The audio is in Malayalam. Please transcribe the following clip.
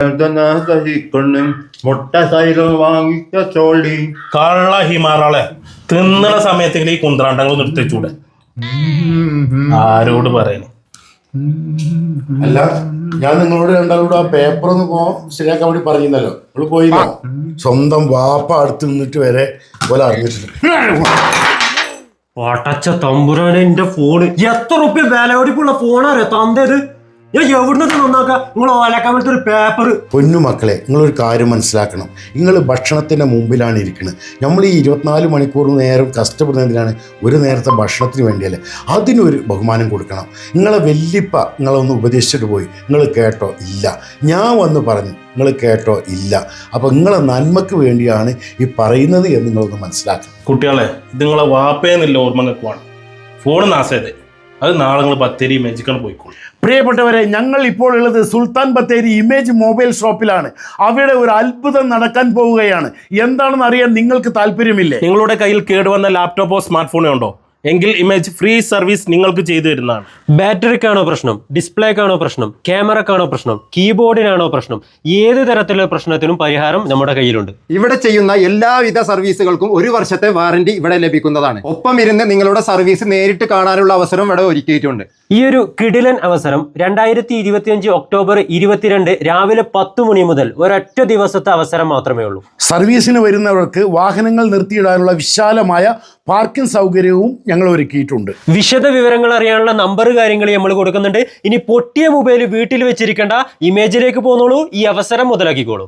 സഹിക്കൊണ്ണും മുട്ട സൈലം വാങ്ങിച്ച ചോളി. കള്ള ഹിമാറാളെ തിന്നണ സമയത്തെങ്കിലും ഈ കുന്ത്രാണ്ടങ്ങൾ നിർത്തിച്ചൂടെ ആരോട് പറയുന്നു അല്ല ഞാൻ നിങ്ങളോട് രണ്ടാളോട് ആ പേപ്പർ ഒന്ന് പോ ശരിയാക്കാൻ വേണ്ടി പറഞ്ഞിരുന്നല്ലോ. അവൾ പോയി സ്വന്തം വാപ്പ അടുത്ത് നിന്നിട്ട് വരെ പോലെ അറിഞ്ഞിട്ടുണ്ട് പടച്ച തമ്പുരാനെ എന്റെ ഫോണ് എത്ര റുപ്യ വിലയോടിപ്പുള്ള ഫോണാരോ തന്തേത് ഞാൻ എവിടുന്നൊക്കെ നിങ്ങൾ ഓലക്കാമലത്തെ ഒരു പേപ്പർ പൊന്നു മക്കളെ നിങ്ങളൊരു കാര്യം മനസ്സിലാക്കണം. നിങ്ങൾ ഭക്ഷണത്തിന്റെ മുമ്പിലാണ് ഇരിക്കുന്നത് നമ്മൾ ഈ ഇരുപത്തിനാല് മണിക്കൂർ നേരം കഷ്ടപ്പെടുന്നതിനാണ് ഒരു നേരത്തെ ഭക്ഷണത്തിന് വേണ്ടിയല്ലേ? അതിനൊരു ബഹുമാനം കൊടുക്കണം. നിങ്ങളെ വല്യപ്പ നിങ്ങളൊന്ന് ഉപദേശിച്ചിട്ട് പോയി. നിങ്ങൾ കേട്ടോ ഇല്ല. ഞാൻ വന്ന് പറഞ്ഞു നിങ്ങൾ കേട്ടോ ഇല്ല. അപ്പോൾ നിങ്ങളെ നന്മക്ക് വേണ്ടിയാണ് ഈ പറയുന്നത് എന്ന് നിങ്ങളൊന്ന് മനസ്സിലാക്കണം. കുട്ടികളെ ഇത് നിങ്ങളെ വാപ്പയെന്നില്ല ഓർമ്മ നിൽക്കുവാണ്. ഫോൺ നാശയത് അത് നാളെ നിങ്ങൾ ബത്തേരി മെജിക്കൽ പോയിക്കോളൂ. പ്രിയപ്പെട്ടവരെ ഞങ്ങൾ ഇപ്പോൾ ഉള്ളത് സുൽത്താൻ ബത്തേരി ഇമേജ് മൊബൈൽ ഷോപ്പിലാണ് അവിടെ ഒരു അത്ഭുതം നടക്കാൻ പോവുകയാണ്. എന്താണെന്ന് അറിയാൻ നിങ്ങൾക്ക് താല്പര്യമില്ലേ? നിങ്ങളുടെ കയ്യിൽ കേടുവന്ന ലാപ്ടോപ്പോ സ്മാർട്ട് ഫോണോ ഉണ്ടോ? എങ്കിൽ ഇമേജ് ഫ്രീ സർവീസ് നിങ്ങൾക്ക് ചെയ്തു തരുന്നതാണ്. ബാറ്ററിക്കാണോ പ്രശ്നം? ഡിസ്പ്ലേക്കാണോ പ്രശ്നം? ക്യാമറക്കാണോ പ്രശ്നം? കീബോർഡിനാണോ പ്രശ്നം? ഏത് തരത്തിലുള്ള പ്രശ്നത്തിനും പരിഹാരം നമ്മുടെ കയ്യിലുണ്ട്. ഇവിടെ ചെയ്യുന്ന എല്ലാവിധ സർവീസുകൾക്കും ഒരു വർഷത്തെ വാറന്റി ഇവിടെ ലഭിക്കുന്നതാണ്. ഒപ്പം ഇരുന്ന് നിങ്ങളുടെ സർവീസ് നേരിട്ട് കാണാനുള്ള അവസരം ഇവിടെ ഒരുക്കിയിട്ടുണ്ട്. ഈ ഒരു കിടിലൻ അവസരം രണ്ടായിരത്തി ഇരുപത്തിയഞ്ച് ഒക്ടോബർ ഇരുപത്തിരണ്ട് രാവിലെ പത്ത് മണി മുതൽ ഒരൊറ്റ ദിവസത്തെ അവസരം മാത്രമേ ഉള്ളൂ. സർവീസിന് വരുന്നവർക്ക് വാഹനങ്ങൾ നിർത്തിയിടാനുള്ള വിശാലമായ പാർക്കിംഗ് സൗകര്യവും ഞങ്ങൾ ഒരുക്കിയിട്ടുണ്ട്. വിശദ വിവരങ്ങൾ അറിയാനുള്ള നമ്പർ കാര്യങ്ങൾ നമ്മൾ കൊടുക്കുന്നുണ്ട്. ഇനി പൊട്ടിയ മൊബൈൽ വീട്ടിൽ വെച്ചിരിക്കേണ്ട ഇമേജിലേക്ക് പോന്നോളൂ ഈ അവസരം മുതലാക്കിക്കോളൂ.